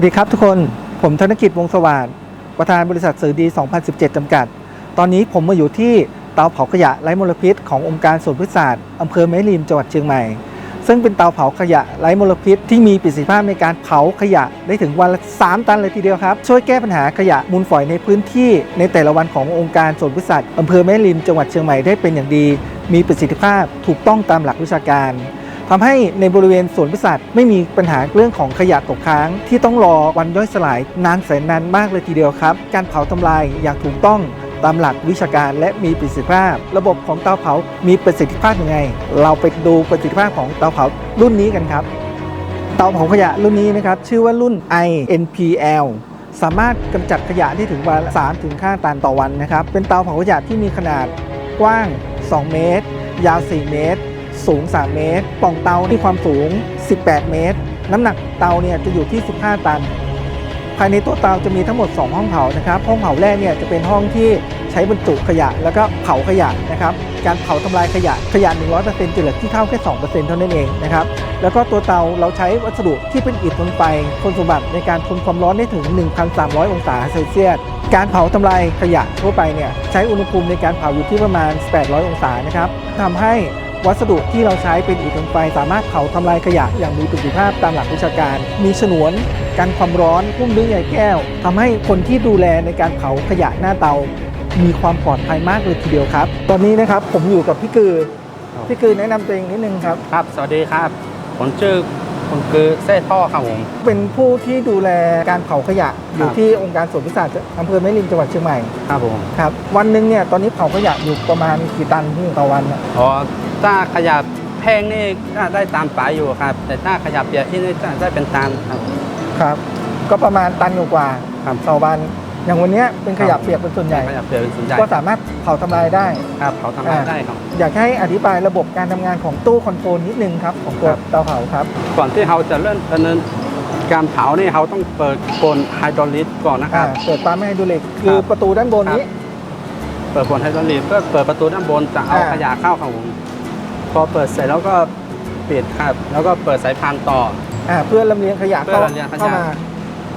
วัสดีครับทุกคน ผมธนกิจวงศ์สวัสด์ประธานบริษัทสื่อดี 2017 จำกัด ตอนนี้ผมมาอยู่ที่เตาเผาขยะไร้มลพิษขององค์การสวนพฤกษศาสตร์อำเภอแม่ริมจังหวัดเชียงใหม่ ซึ่งเป็นเตาเผาขยะไร้มลพิษที่มีประสิทธิภาพในการเผาขยะได้ถึงวันละ 3 ตันเลยทีเดียวครับ ช่วยแก้ปัญหาขยะมูลฝอยในพื้นที่ในแต่ละวันขององค์การสวนพฤกษศาสตร์อำเภอแม่ริมจังหวัดเชียงใหม่ได้เป็นอย่างดี มีประสิทธิภาพถูกต้องตามหลักวิชาการ ทำให้ในบริเวณสวนพฤกษศาสตร์ไม่มีปัญหาเรื่องของขยะตกค้าง ที่ต้องรอวันย่อยสลายนานแสนนานมากเลยทีเดียวครับ การเผาทำลายอย่างถูกต้องตามหลักวิชาการและมีประสิทธิภาพ ระบบของเตาเผา มีประสิทธิภาพยังไง เราไปดูประสิทธิภาพของเตาเผารุ่นนี้กันครับ เตาเผาขยะรุ่นนี้นะครับชื่อว่ารุ่น INPL สามารถกำจัดขยะได้ถึงวันละ3ถึง5ตันต่อวันนะครับ เป็นเตาเผาขยะที่มีขนาดกว้าง 2 เมตร ยาว 4 เมตร สูง 3 เมตร ปล่องเตาที่ความสูง 18 เมตร น้ำหนักเตาเนี่ยจะอยู่ที่ 15 ตัน ภายในตัวเตาจะมีทั้งหมด 2 ห้องเผานะครับ ห้องเผาแรกเนี่ยจะเป็นห้องที่ใช้บรรจุขยะ แล้วก็เผาขยะนะครับ การเผาทำลายขยะ ขยะ 100%จะเหลือที่เท่าแค่ 2%เท่านั้นเองนะครับ แล้วก็ตัวเตาเราใช้วัสดุที่เป็นอิฐทนไฟคุณสมบัติในการทนความร้อนได้ถึง 1,300 องศาเซลเซียส การเผาทำลายขยะทั่วไปเนี่ยใช้อุณหภูมิในการเผาอยู่ที่ประมาณ 800 องศานะครับทำให้ วัสดุที่เราใช้เป็นอิฐทนไฟสามารถเผาทำลายขยะอย่างมีประสิทธิภาพตามหลักวิชาการ มีฉนวนกันความร้อนพุ่มด้วยใยแก้วทำให้คนที่ดูแลในการเผาขยะหน้าเตา มีความปลอดภัยมากเลยทีเดียวครับ ตอนนี้นะครับผมอยู่กับพี่กือพี่กือแนะนำตัวเองนิดนึงครับ ครับ สวัสดีครับ ผมชื่อ คุณคือเส้ท่อครับผม เป็นผู้ที่ดูแลการเผาขยะ อยู่ครับที่องค์การสวนพิศาสตร์อำเภอแม่ริมจังหวัดเชียงใหม่ครับผมครับวันหนึ่งเนี่ยตอนนี้เผาขยะอยู่ประมาณกี่ตันที่ต่อวันเนี่ยอ๋อถ้าขยะแห้งนี่ก็ได้ตามปลายอยู่ครับ แต่ถ้าขยะเปียกที่นี่จะได้เป็นตันครับครับ ก็ประมาณตันกว่าครับต่อวัน อย่างวันเนี้ยเป็นขยะครับเปียกเป็นส่วนใหญ่ ขยะเปียกเป็นส่วนใหญ่ก็สามารถเผาทำลายได้ ครับเขาทำงานได้ครับ อยากให้อธิบายระบบการทำงานของตู้คอนโทรลนิดนึงครับ ของตัวครับ เตาเผาครับ ก่อนที่เราจะเริ่มดำเนินการเผานี่เราต้องเปิดกลไฮดรอลิกก่อนนะคอ่ารับ เปิดปั๊มให้ดูเหล็กคือครับประตูด้านบนนี้ เปิดกลไฮดรอลิกก็เปิดประตูด้านบนจะเอาอ่า ขยะเข้าครับผมพอเปิดเสร็จแล้วก็ปิดครับ แล้วก็เปิดสายพานต่อ อ่าเพื่อลำเลียงขยะเพื่เข้าอลำเลียงขยะ เข้ามา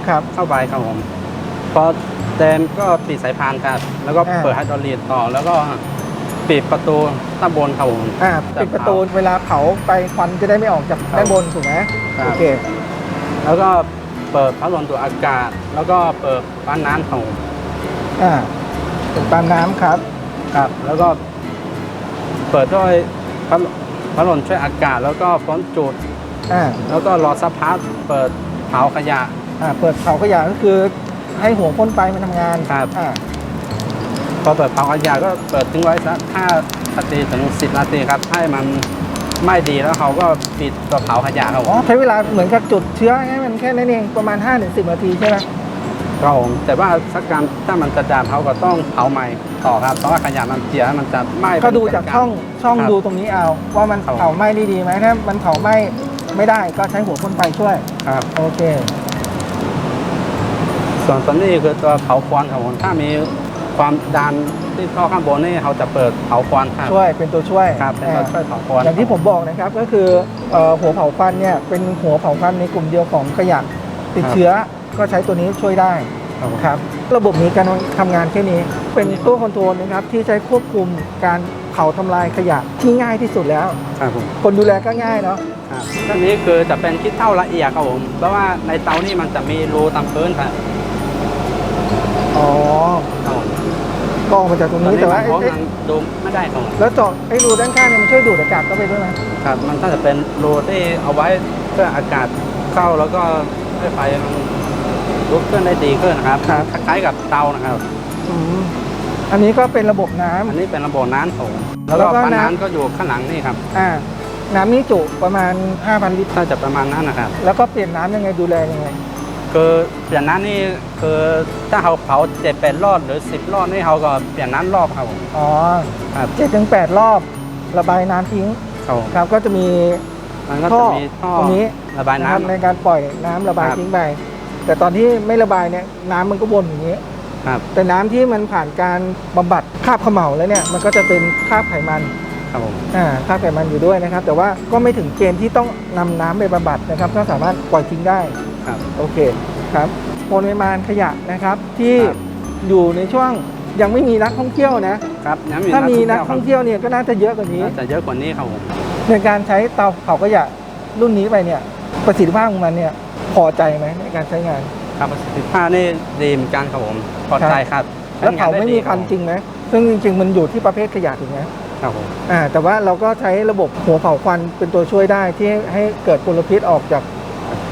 ครับเข้าไปครับผมพอ เต็มก็ปิดสายพานครับ แล้วก็อ่า เปิดไฮดรอลิกต่อ แล้วก็ปิดประตูด้านบนครับผม อ่าปิดประตูเวลาเผาไปควันจะได้ไม่ออกจากครับด้านบนถูกไหมครับ โอเคแล้วก็เปิดพัดลมดูดอากาศ แล้วก็เปิดปั๊มน้ำครับผมอ่าเป็นปั๊มน้ำครับ ครับ แล้วก็เปิดด้วยพัดพัดลมช่วยอากาศ แล้วก็ฟรอนต์จุด อ่าแล้วก็รอสักพักเปิดเผาขยะ อ่าเปิดเผาขยะก็คือ ให้หัวพ่นไฟมันทำงานครับ อ่าพอเปิดเผาขยะก็เปิดทิ้งไว้สักห้านาทีถึงสิบนาทีครับ ให้มันไหม่ดีแล้วเขาก็ปิดตัวเผาขยะครับผอ๋อมใช้เวลาเหมือนกับจุดเชื้อให้มันแค่นั้นเองประมาณ5-10นาทีใช่ไหมครับผมแต่ว่าสักการถ้ามันจะจามเขาก็ต้องเผาใหม่ต่อครับเพราะว่าขยะมันเสียมันจะไหม้ก็ดูจากช่องช่องครับ ดูตรงนี้เอา ว่ามันครับ เผาไหม้ได้ดีไหมถ้ามันเผาไหม้ไม่ได้ก็ใช้หัวพ่นไฟช่วย ครับ โอเค ส่วนตัวนี้คือตัวเผาควันครับผมถ้ามีความดันที่ท่อข้างบนนี่เขาจะเปิดเผาควันครับช่วยเป็นตัวช่วยครับเป็นตัวอ่าช่วยเผาควันอย่างที่ผมบอกนะครับก็คือเอ่อหัวเผาควันเนี่ยเป็นหัวเผาควันในกลุ่มเดียวของขยะติดเชื้อก็ใช้ตัวนี้ช่วยได้ครับผมครับระบบนี้การทำงานแค่นี้ เป็นตู้คอนโทรลนะครับที่ใช้ควบคุมการเผาทำลายขยะที่ง่ายที่สุดแล้วครับผมคนดูแลก็ง่ายเนาะครับตัวนี้คือจะเป็นคิดเท่าละเอียดครับผมเพราะว่าในเตานี่มันจะมีรูตามพื้นครับ อ๋อครับผมก็ออกมาจากตรงนี้แต่ว่าเพราะไอ้มันดูไม่ได้ครับผมแล้วเจาะไอ้รูด้านข้างเนี่ยมันช่วยดูดอากาศเข้าไปด้วยไหมครับมันก็จะเป็นรูที่เอาไว้เพื่ออากาศเข้าแล้วก็ให้ไฟมันลุกขึ้นได้ดีขึ้นนะครับคล้ายๆกับเตานะครับอืมอันนี้ก็เป็นระบบน้ำอันนี้เป็นระบบน้ำโถงแล้แล้ววก็ก็ปั๊มน้ำน้ำก็อยู่ข้างหลังนี่ครับอ่าน้ำนี่จุประมาณ 5,000 ลิตรถ้าจะประมาณนั้นนะครับ แล้วก็เปลี่ยนน้ำยังไงดูแลยังไง คือเปลี่ยนน้ำนี่คือถ้าเขาเผาเจ็ดแปดรอบหรือสิบรอบนี่เขาก็เปลี่ยนน้ำรอบครับผมอ๋อครับเจ็ดถึงแปดรอบระบายน้ำทิ้งครับผมครับก็จะมีมันก็ท่จะอมีท่อตรงนี้ระบายนะครับน้ำ ในการปล่อยน้ำระบายครับ ทิ้งไปแต่ตอนที่ไม่ระบายเนี่ยน้ำมันก็วนอย่างนี้ ครับแต่น้ำที่มันผ่านการบำบัดคราบเขม่าแล้วเนี่ยมันก็จะเป็นคราบไขมัน ครับผม อ่าคราบไขมันอยู่ด้วยนะครับ แต่ว่าก็ไม่ถึงเกณฑ์ที่ต้องนำน้ำไปบำบัดนะครับ ก็สามารถปล่อยทิ้งได้ ครับ โอเคครับปริมาณขยะนะครับที่ครับ อยู่ในช่วงยังไม่มีนักท่องเที่ยวนะครับยังถ้ามีนักท่องเที่ยวเที่ยวเนี่ยก็น่าจะเยอะกว่านี้ น่าจะเยอะกว่านี้ครับผมในการใช้เตาเผาขยะรุ่นนี้ไปเนี่ยประสิทธิภาพของมันเนี่ยพอใจไหมในการใช้งาน ครับประสิทธิภาพนี่ดีเหมือนกันครับผมพอใจครับแล้วเผาไม่มีควันจริงริงไหมซึ่งจริง ๆ มันอยู่ที่ประเภทขยะถูกไหมครับผมอ่าแต่ว่าเราก็ใช้ระบบหัวเผาควันเป็นตัวช่วยได้ที่ให้เกิดมลพิษออกจาก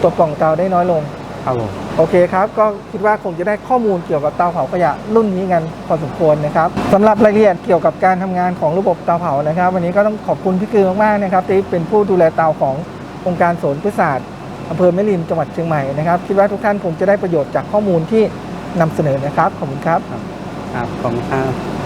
ตัวปล่องเตาได้น้อยลง ครับผม โอเคครับ ก็คิดว่าคงจะได้ข้อมูลเกี่ยวกับเตาเผาขยะรุ่นนี้กันพอสมควรนะครับสำหรับรายละเอียดเกี่ยวกับการทำงานของระบบเตาเผานะครับ วันนี้ก็ต้องขอบคุณพี่คือมากๆนะครับที่เป็นผู้ดูแลเตาขององค์การสวนพฤกษศาสตร์อำเภอแม่ริมจังหวัดเชียงใหม่นะครับคิดว่าทุกท่านคงจะได้ประโยชน์จากข้อมูลที่นำเสนอนะครับขอบคุณครับ ครับ ขอบคุณครับ